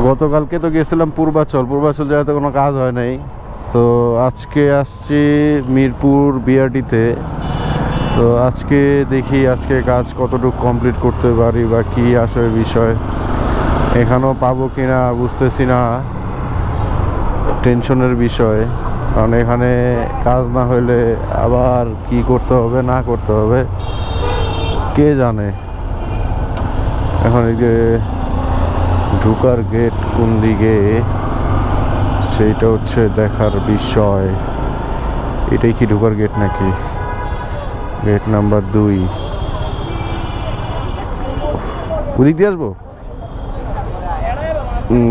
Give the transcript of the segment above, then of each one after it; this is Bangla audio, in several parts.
গতকালকে তো গেছিলাম পূর্বাচল। পূর্বাচল জায়গাতে কোনো কাজ হয় নাই। তো আজকে আসছি মিরপুর বিআরডিতে। তো আজকে দেখি আজকে কাজ কতটুকু কমপ্লিট করতে পারি বা কি আসলে বিষয়। এখানেও পাবো কিনা বুঝতেছি না। টেনশনের বিষয়। কারণ এখানে কাজ না হলে আবার কি করতে হবে, না করতে হবে, কে জানে? এখন এই যে ঢুকার গেট কোন দিকে, সেইটা হচ্ছে দেখার বিষয়। এটাই কি ঢুকার গেট নাকি? গেট নাম্বার দুই। ওদিক দিয়ে আসব?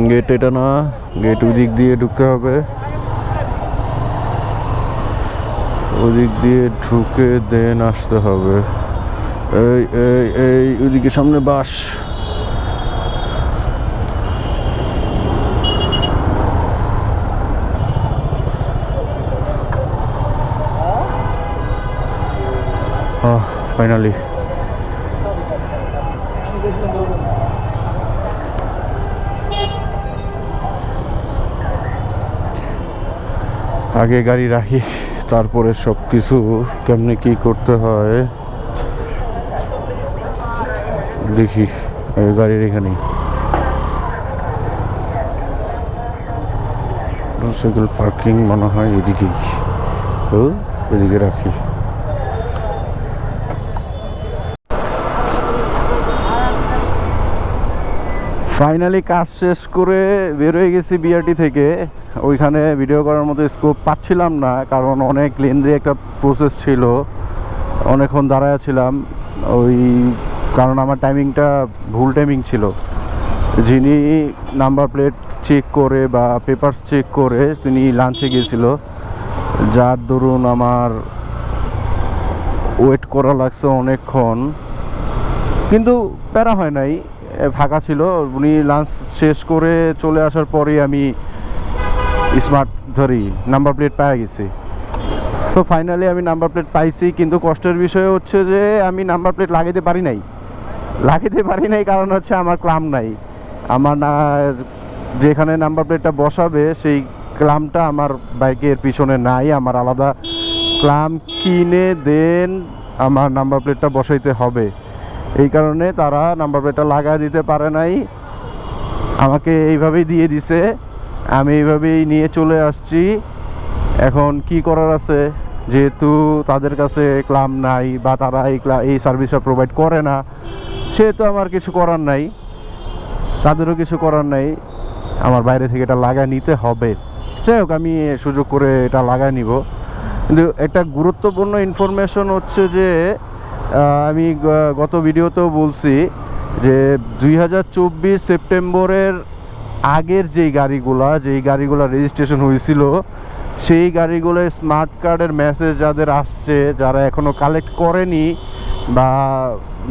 গেট এটা না গেট ওদিক দিয়ে ঢুকতে হবে। ওদিক দিয়ে ঢুকে দেন আসতে হবে। এই এই এই, ওদিকে সামনে বাস। ফাইনালি আগে গাড়ি রাখি, তারপরে সব কিছু কেমনে কি করতে হয়? দেখি গাড়ির এখানেই। মোটরসাইকেল পার্কিং মনে হয় এদিকেই। ও, এদিকে রাখি। ফাইনালি কাজ শেষ করে বেরোয় গেছি বিআরটি থেকে। ওইখানে ভিডিও করার মতো স্কোপ পাচ্ছিলাম না, কারণ অনেক লেন্দি একটা প্রসেস ছিল। অনেকক্ষণ দাঁড়ায় ছিলাম। ওই, কারণ আমার টাইমিংটা ভুল টাইমিং ছিল। যিনি নাম্বার প্লেট চেক করে বা পেপারস চেক করে তিনি লাঞ্চে গিয়েছিল যার দরুন আমার ওয়েট করা লাগছে অনেকক্ষণ। কিন্তু প্যারা হয় নাই। ফাঁকা ছিল। উনি লাঞ্চ শেষ করে চলে আসার পরেই আমি স্মার্ট ধরি নাম্বার প্লেট পাওয়া গেছি। তো ফাইনালি আমি নাম্বার প্লেট পাইছি, কিন্তু কষ্টের বিষয় হচ্ছে যে আমি নাম্বার প্লেট লাগাইতে পারি নাই। লাগাইতে পারি নাই কারণ হচ্ছে আমার ক্লাম নাই। আমার না, যেখানে নাম্বার প্লেটটা বসাবে, সেই ক্লামটা আমার বাইকের পিছনে নাই। আমার আলাদা ক্লাম কিনে দেন, আমার নাম্বার প্লেটটা বসাইতে হবে। এই কারণে তারা নাম্বার প্লেটটা লাগা দিতে পারে নাই। আমাকে এইভাবেই দিয়ে দিছে। আমি এইভাবেই নিয়ে চলে আসছি। এখন কি করার আছে? যেহেতু তাদের কাছে ক্লাম নাই বা তারা এই এই সার্ভিসটা প্রোভাইড করে না, সেহেতু আমার কিছু করার নাই। তাদেরও কিছু করার নাই। আমার বাইরে থেকে এটা লাগা নিতে হবে। যাই হোক, আমি সুযোগ করে এটা লাগা নিব। কিন্তু একটা গুরুত্বপূর্ণ ইনফরমেশন হচ্ছে যে আমি গত ভিডিওতেও বলছি যে দুই হাজার চব্বিশ সেপ্টেম্বরের আগের যেই গাড়িগুলা, যেই গাড়িগুলো রেজিস্ট্রেশন হয়েছিল, সেই গাড়িগুলোর স্মার্ট কার্ডের মেসেজ যাদের আসছে, যারা এখনও কালেক্ট করেনি বা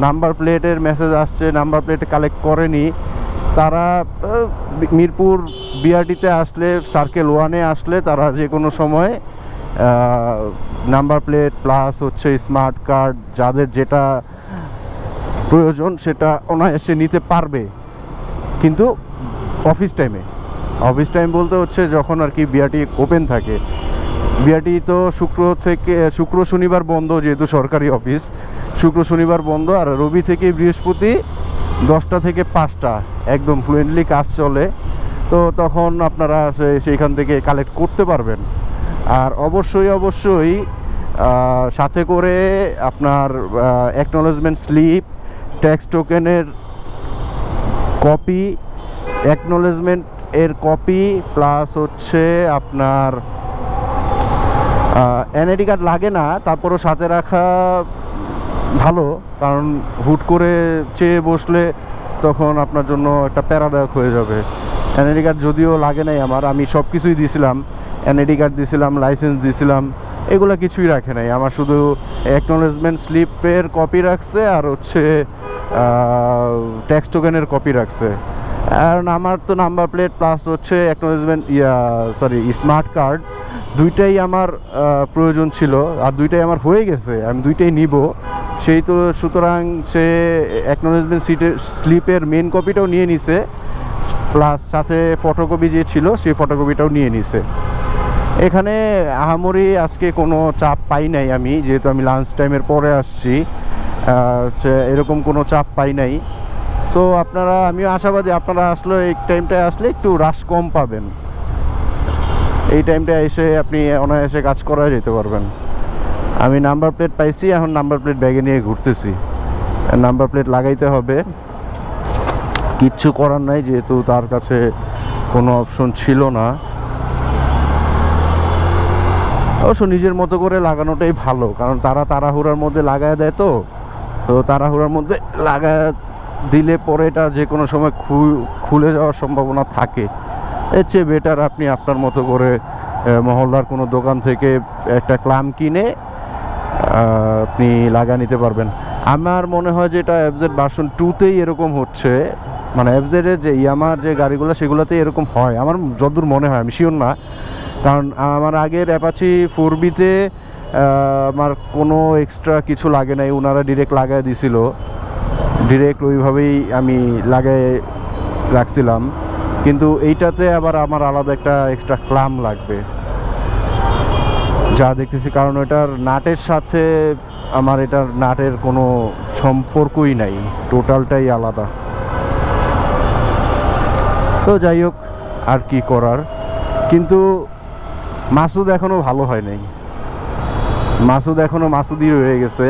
নাম্বার প্লেটের মেসেজ আসছে নাম্বার প্লেট কালেক্ট করেনি, তারা মিরপুর বিআরটিতে আসলে সার্কেল ওয়ানে আসলে তারা যে কোনো সময় নাম্বার প্লেট প্লাস হচ্ছে স্মার্ট কার্ড যাদের যেটা প্রয়োজন সেটা অনায়াসে নিতে পারবে। কিন্তু অফিস টাইমে অফিস টাইম বলতে হচ্ছে যখন আর কি বিআরটি ওপেন থাকে। বিআরটি তো শুক্র থেকে, শুক্র, শনিবার বন্ধ যেহেতু সরকারি অফিস শুক্র, শনিবার বন্ধ আর রবি থেকে বৃহস্পতি দশটা থেকে পাঁচটা একদম ফ্লুয়েন্টলি কাজ চলে। তো তখন আপনারা সেইখান থেকে কালেক্ট করতে পারবেন। আর অবশ্যই অবশ্যই সাথে করে আপনার অ্যাকনোলেজমেন্ট স্লিপ ট্যাক্স টোকেনের কপি অ্যাকনোলেজমেন্ট এর কপি প্লাস হচ্ছে আপনার এনআইডি কার্ড লাগে না, তারপরও সাথে রাখা ভালো, কারণ হুট করে চেয়ে বসলে তখন আপনার জন্য একটা প্যারাদায়ক হয়ে যাবে। এনআইডি কার্ড যদিও লাগে নাই আমার, আমি সব কিছুই দিয়েছিলাম এনআইডি কার্ড দিয়েছিলাম লাইসেন্স দিয়েছিলাম এগুলো কিছুই রাখে নাই। আমার শুধু অ্যাকনোলেজমেন্ট স্লিপের কপি রাখছে আর হচ্ছে ট্যাক্স টোকেনের কপি রাখছে। কারণ আমার তো নাম্বার প্লেট প্লাস হচ্ছে acknowledgement yeah sorry smart card দুইটাই আমার প্রয়োজন ছিল আর দুইটাই আমার হয়ে গেছে, আমি দুইটাই নিব। সেই তো সুতরাং সে অ্যাকনোলেজমেন্ট সিটের স্লিপের মেন কপিটাও নিয়ে নিছে প্লাস সাথে ফটোকপি যে ছিল, সেই ফটোকপিটাও নিয়ে নিছে। এখানে আহামরি আজকে কোনো চাপ পাই নাই আমি, যেহেতু আমি লাঞ্চ টাইমের পরে আসছি এরকম কোনো চাপ পাই নাই। সো আপনারা, আমিও আশাবাদী, আপনারা আসলে এই টাইমটায় আসলে একটু রাশ কম পাবেন। এই টাইমটা এসে আপনি অনায়াসে কাজ করা যেতে পারবেন। আমি নাম্বার প্লেট পাইছি, এখন নাম্বার প্লেট ব্যাগে নিয়ে ঘুরতেছি। নাম্বার প্লেট লাগাইতে হবে। কিচ্ছু করার নাই, যেহেতু তার কাছে কোনো অপশন ছিল না। অবশ্য নিজের মতো করে লাগানোটাই ভালো, কারণ তারা তাড়াহুড়ার মধ্যে লাগায় দেয় তো। তো তাড়াহুড়ার মধ্যে লাগায় দিলে পরে এটা যে কোনো সময় খু- খুলে যাওয়ার সম্ভাবনা থাকে। এর চেয়ে বেটার আপনি আপনার মতো করে মহল্লার কোনো দোকান থেকে একটা ক্লাম কিনে আপনি লাগা নিতে পারবেন। আমার মনে হয় যে এটা এফজেড ভার্সন টুতেই এরকম হচ্ছে। মানে এফজেডের যে ইয়ামার যে গাড়িগুলো, সেগুলোতেই এরকম হয়। আমার যতদূর মনে হয়, আমি শিওর না। কারণ আমার আগের অ্যাপাচি ফোর বিতে আমার কোনো এক্সট্রা কিছু লাগে নাই ওনারা ডিরেক্ট লাগাই দিছিল। ডিরেক্ট ওইভাবেই আমি লাগাই রাখছিলাম। কিন্তু এইটাতে আবার আমার আলাদা একটা এক্সট্রা ক্লাম লাগবে। যা দেখতেছি, কারণ এটার নাটের সাথে আমার এটার নাটের কোনো সম্পর্কই নাই। টোটালটাই আলাদা। তো যাই হোক, আর কি করার। কিন্তু মাসুদ এখনও ভালো হয় নাই মাসুদ এখনও মাসুদই রয়ে গেছে।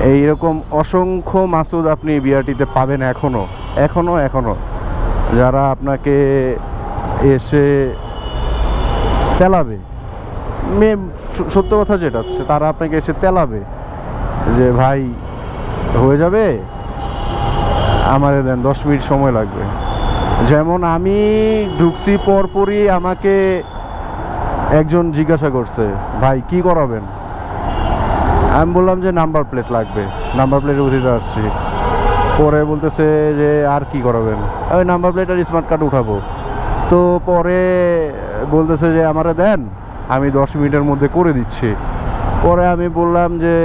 এইরকম অসংখ্য মাসুদ আপনি বিআরটিতে পাবেন এখনও এখনও এখনও। যারা আপনাকে এসে তেলাবে। মেম সত্য কথা যেটা তারা আপনাকে এসে তেলাবে যে, ভাই, হয়ে যাবে? আমারে দেন, দশ মিনিট সময় লাগবে। যেমন আমি ঢুকছি পরপরই আমাকে একজন জিজ্ঞাসা করছে, ভাই, কি করাবেন? আমি বললাম যে, নাম্বার প্লেট লাগবে। নাম্বার প্লেটের উঠিতে আসছি। পরে বলতেছে যে, আর কি করাবেন? ওই নাম্বার প্লেট আর স্মার্ট কার্ড উঠাবো। তো পরে বলতেছে যে, আমারে দেন, আমি দশ মিনিটের মধ্যে করে দিচ্ছি। পরে আমি বললাম যে,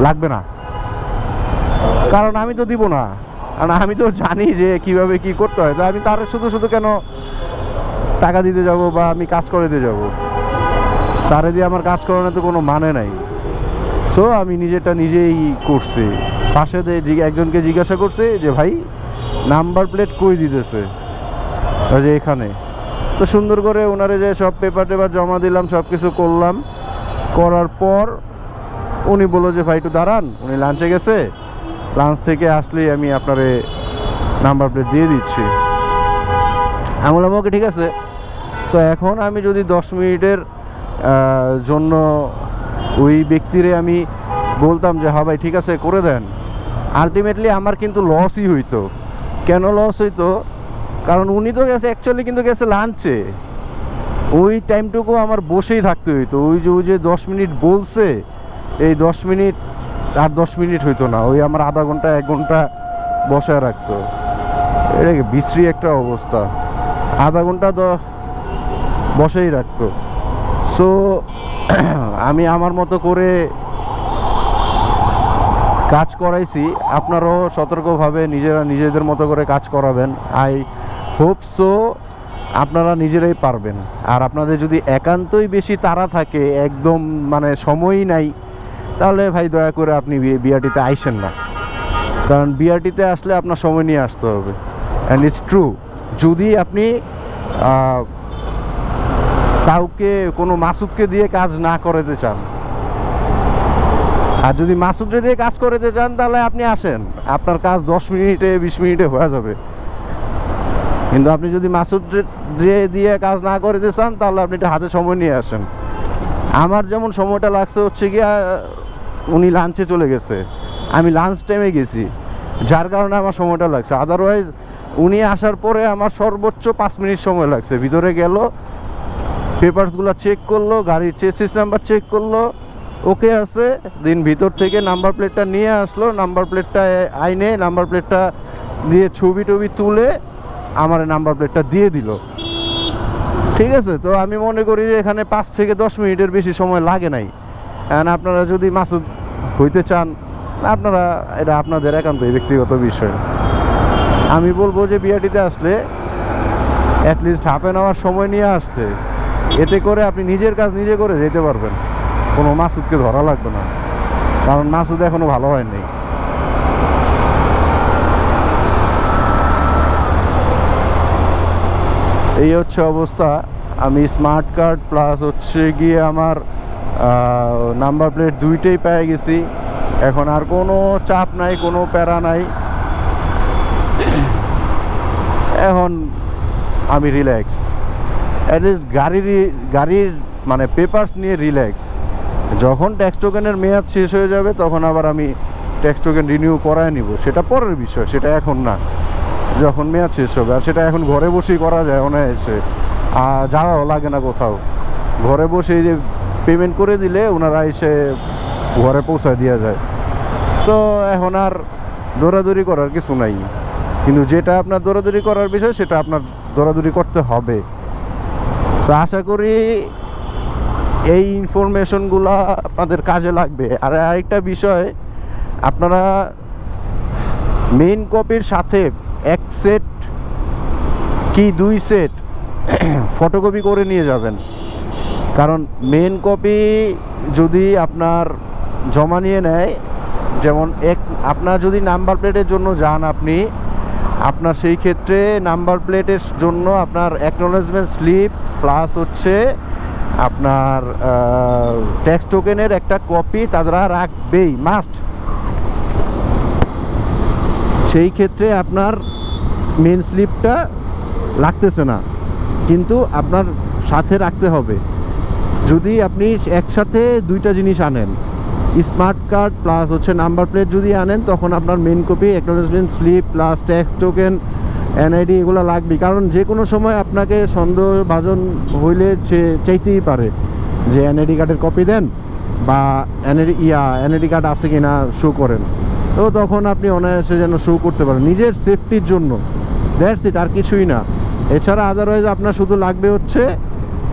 লাগবে না। কারণ আমি তো দিব না। কারণ আমি তো জানি যে, কীভাবে কি করতে হয়। তো আমি তার শুধু শুধু কেন টাকা দিতে যাব বা আমি কাজ করে দিতে যাব, তারে দিয়ে আমার কাজ করানোর তো কোনো মানে নাই। সো আমি নিজেটা নিজেই করছি। পাশে দিয়ে একজনকে জিজ্ঞাসা করছে যে, ভাই, নাম্বার প্লেট কই দিতেছে? যে এখানে। তো সুন্দর করে ওনারে যে সব পেপার টেপার জমা দিলাম সব কিছু করলাম। করার পর উনি বলল যে, ভাই, একটু দাঁড়ান, উনি লাঞ্চে গেছে। লাঞ্চ থেকে আসলেই আমি আপনারে নাম্বার প্লেট দিয়ে দিচ্ছি। আমি বললাম, ওকে, ঠিক আছে। তো এখন আমি যদি দশ মিনিটের জন্য ওই ব্যক্তিরে আমি বলতাম যে হ্যাঁ ভাই, ঠিক আছে, করে দেন। আলটিমেটলি আমার কিন্তু লসই হইতো। কেন লস হইতো? কারণ উনি তো গেছে অ্যাকচুয়ালি কিন্তু গেছে লাঞ্চে ওই টাইমটুকু আমার বসেই থাকতে হইতো। ওই যে ওই যে দশ মিনিট বলছে, এই দশ মিনিট আর দশ মিনিট হইতো না। ওই আমার আধা ঘণ্টা, এক ঘণ্টা বসায় রাখতো। এটা বিশ্রী একটা অবস্থা। আধা ঘণ্টা তো বসেই রাখতো। সো আমি আমার মতো করে কাজ করাইছি। আপনারাও সতর্কভাবে নিজেরা নিজেদের মতো করে কাজ করাবেন। আই হোপ সো আপনারা নিজেরাই পারবেন। আর আপনাদের যদি একান্তই বেশি তাড়া থাকে, একদম মানে সময়ই নাই, তাহলে ভাই দয়া করে আপনি বিআরটিতে আইসেন না। কারণ বিআরটিতে আসলে আপনার সময় নিয়ে আসতে হবে। অ্যান্ড ইটস ট্রু যদি আপনি কাউকে, কোনো মাসুদকে দিয়ে কাজ না করাতে চান। আর যদি মাসুদরে দিয়ে কাজ করাতে চান, তাহলে আপনি আসেন। আপনার কাজ দশ মিনিটে, বিশ মিনিটে হয়ে যাবে। কিন্তু আপনি যদি মাসুদ দিয়ে কাজ না করতে চান, তাহলে আপনি একটু হাতে সময় নিয়ে আসেন। আমার যেমন সময়টা লাগছে হচ্ছে গিয়া, উনি লাঞ্চে চলে গেছে। আমি লাঞ্চ টাইমে গেছি। যার কারণে আমার সময়টা লাগছে। আদারওয়াইজ উনি আসার পরে আমার সর্বোচ্চ পাঁচ মিনিট সময় লাগছে। ভিতরে গেল পেপারসগুলো চেক করল, গাড়ির চেসিস নাম্বার চেক করল ওকে আছে। দিন ভিতর থেকে নাম্বার প্লেটটা নিয়ে আসলো নাম্বার প্লেটটা আইনে নাম্বার প্লেটটা দিয়ে ছবি টবি তুলে আমার নাম্বার প্লেটটা দিয়ে দিল। ঠিক আছে? তো আমি মনে করি যে এখানে পাঁচ থেকে দশ মিনিটের বেশি সময় লাগে নাই। And আপনারা যদি মাসুদ হইতে চান, আপনারা, এটা আপনাদের একান্তই ব্যক্তিগত বিষয়। আমি বলব যে বিআরটিতে আসলে অ্যাটলিস্ট হাফ অ্যান আওয়ার সময় নিয়ে আসতে। এতে করে আপনি নিজের কাজ নিজে করে যেতে পারবেন। কোনো মাসুদকে ধরা লাগবে না। কারণ মাসুদ এখনও ভালো হয়নি। এই হচ্ছে অবস্থা। আমি স্মার্ট কার্ড প্লাস হচ্ছে গিয়ে আমার নাম্বার প্লেট দুইটাই পেয়ে গেছি। এখন আর কোনো চাপ নাই, কোনো প্যারা নাই। এখন আমি রিল্যাক্স। অ্যাটলিস্ট গাড়ির গাড়ির মানে পেপারস নিয়ে রিল্যাক্স যখন ট্যাক্স টোকেনের মেয়াদ শেষ হয়ে যাবে, তখন আবার আমি ট্যাক্স টোকেন রিনিউ করায় নিব। সেটা পরের বিষয়, সেটা এখন না। যখন মেয়াদ শেষ হবে, আর সেটা এখন ঘরে বসেই করা যায় অনায়াসে। আর যাওয়াও লাগে না কোথাও। ঘরে বসে যে পেমেন্ট করে দিলে ওনারা এসে ঘরে পৌঁছায় দেওয়া যায়। সো এখন আর দৌড়াদৌড়ি করার কিছু নাই। কিন্তু যেটা আপনার দৌড়াদৌড়ি করার বিষয়, সেটা আপনার দৌড়াদৌড়ি করতে হবে। তো আশা করি এই ইনফরমেশনগুলো আপনাদের কাজে লাগবে। আর আরেকটা বিষয়, আপনারা মেইন কপির সাথে এক সেট কি দুই সেট ফটোকপি করে নিয়ে যাবেন। কারণ মেন কপি যদি আপনার জমা নিয়ে নেয়, যেমন এক, আপনার যদি নাম্বার প্লেটের জন্য যান আপনি, আপনার সেই ক্ষেত্রে নাম্বার প্লেটের জন্য আপনার অ্যাকনোলেজমেন্ট স্লিপ প্লাস হচ্ছে আপনার ট্যাক্স টোকেনের একটা কপি তারা রাখবেই মাস্ট সেই ক্ষেত্রে আপনার মেন স্লিপটা লাগতেছে না, কিন্তু আপনার সাথে রাখতে হবে। যদি আপনি একসাথে দুইটা জিনিস আনেন স্মার্ট কার্ড প্লাস হচ্ছে নাম্বার প্লেট যদি আনেন, তখন আপনার main copy acknowledgement slip plus tax token NID এগুলো লাগবে কারণ যে কোনো সময় আপনাকে সন্দেহভাজন হইলে সে চাইতেই পারে যে এনআইডি কার্ডের কপি দেন বা এনআইডি ইয়া এনআইডি কার্ড আছে কি না শো করেন। তো তখন আপনি অনায়াসে যেন শো করতে পারেন। নিজের সেফটির জন্য। দ্যাটস ইট আর কিছুই না। এছাড়া আদারওয়াইজ আপনার শুধু লাগবে হচ্ছে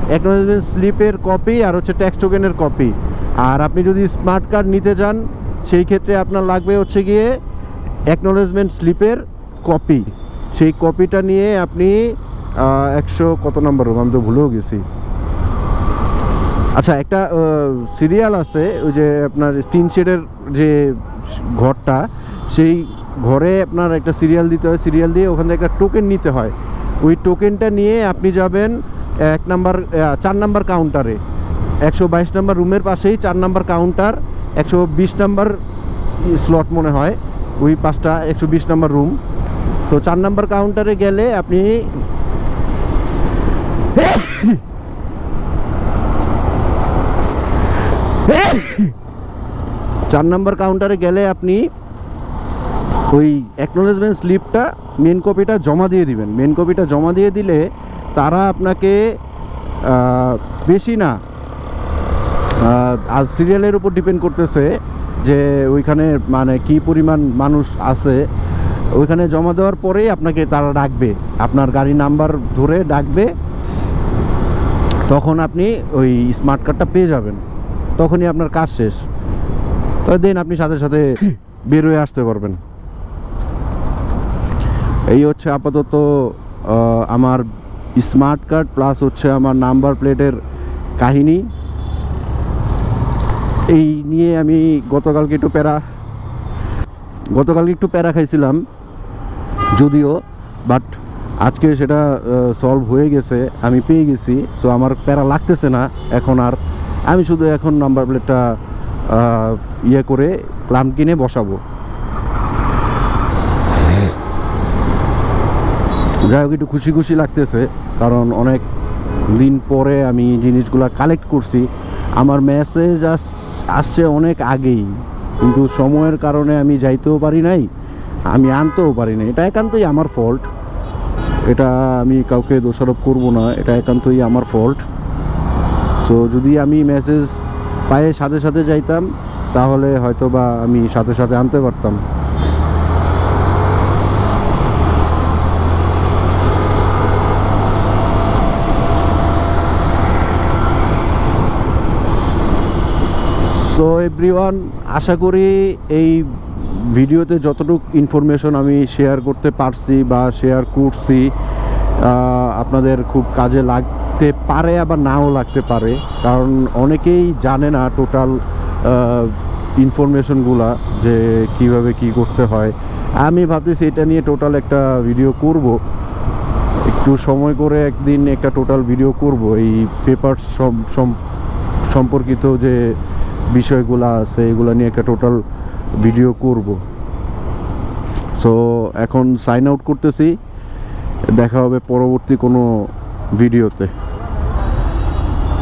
অ্যাকনোলেজমেন্ট স্লিপের কপি আর হচ্ছে ট্যাক্স টোকেনের কপি আর আপনি যদি স্মার্ট কার্ড নিতে চান, সেই ক্ষেত্রে আপনার লাগবে হচ্ছে গিয়ে অ্যাকনোলেজমেন্ট স্লিপের কপি সেই কপিটা নিয়ে আপনি একশো কত নম্বর রুম আমি তো ভুলেও গেছি। আচ্ছা একটা সিরিয়াল আছে, ওই যে আপনার টিন শেডের যে ঘরটা, সেই ঘরে আপনার একটা সিরিয়াল দিতে হয়। সিরিয়াল দিয়ে ওখান থেকে একটা টোকেন নিতে হয়। ওই টোকেনটা নিয়ে আপনি যাবেন এক নাম্বার চার নাম্বার কাউন্টারে একশো বাইশ নাম্বার রুমের পাশেই চার নাম্বার কাউন্টার একশো বিশ নাম্বার স্লট মনে হয়। ওই পাঁচটা, একশো বিশ নাম্বার রুম তো চার নাম্বার কাউন্টারে গেলে আপনি চার নাম্বার কাউন্টারে গেলে আপনি ওই অ্যাকনোলেজমেন্ট স্লিপটা মেন কপিটা জমা দিয়ে দিবেন। মেন কপিটা জমা দিয়ে দিলে তারা আপনাকে বেশি না আর সিরিয়ালের উপর ডিপেন্ড করতেছে যে ওইখানে মানে কি পরিমাণ মানুষ আছে। ওইখানে জমা দেওয়ার পরেই আপনাকে তারা ডাকবে। আপনার গাড়ি নাম্বার ধরে ডাকবে। তখন আপনি ওই স্মার্ট কার্ডটা পেয়ে যাবেন। তখনই আপনার কাজ শেষ। তো দেন আপনি সাথে সাথে বের হয়ে আসতে পারবেন। এই হচ্ছে আপাতত আমার স্মার্ট কার্ড প্লাস হচ্ছে আমার নাম্বার প্লেটের কাহিনী। এই নিয়ে আমি গতকালকে একটু প্যারা, গতকালকে একটু প্যারা খাইছিলাম। যদিও বাট আজকে সেটা সলভ হয়ে গেছে, আমি পেয়ে গেছি সো আমার প্যারা লাগতেছে না, এখন আর আমি শুধু এখন নাম্বার প্লেটটা ইয়ে করে ক্লাম কিনে বসাবো। যাই হোক, একটু খুশি খুশি লাগতেছে, কারণ অনেক দিন পরে আমি জিনিসগুলো কালেক্ট করছি। আমার মেসেজ আসছে অনেক আগেই, কিন্তু সময়ের কারণে আমি যাইতেও পারি নাই। আমি আনতেও পারি নাই এটা একান্তই আমার ফল্ট এটা আমি কাউকে দোষারোপ করব না। এটা একান্তই আমার ফল্ট সো যদি আমি মেসেজ পায়ে সাথে সাথে যাইতাম, তাহলে হয়তো বা আমি সাথে সাথে আনতে পারতাম। সো এভরিওয়ান আশা করি এই ভিডিওতে যতটুকু ইনফরমেশন আমি শেয়ার করতে পারছি বা শেয়ার করছি আপনাদের খুব কাজে লাগতে পারে আবার নাও লাগতে পারে। কারণ অনেকেই জানে না টোটাল ইনফরমেশনগুলা যে কীভাবে কি করতে হয়। আমি ভাবতেছি এটা নিয়ে টোটাল একটা ভিডিও করব। একটু সময় করে একদিন একটা টোটাল ভিডিও করব। এই পেপার সম্পর্কিত যে বিষয়গুলো আছে, এগুলো নিয়ে একটা টোটাল ভিডিও করব। সো এখন সাইন আউট করতেছি। দেখা হবে পরবর্তী কোনো ভিডিওতে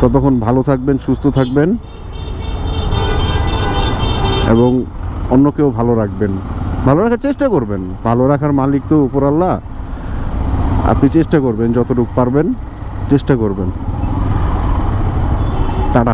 ততক্ষণ ভালো থাকবেন, সুস্থ থাকবেন। এবং অন্যকেও ভালো রাখবেন। ভালো রাখার চেষ্টা করবেন। ভালো রাখার মালিক তো উপর আল্লাহ। আপনি চেষ্টা করবেন, যতটুকু পারবেন, চেষ্টা করবেন। টাটা।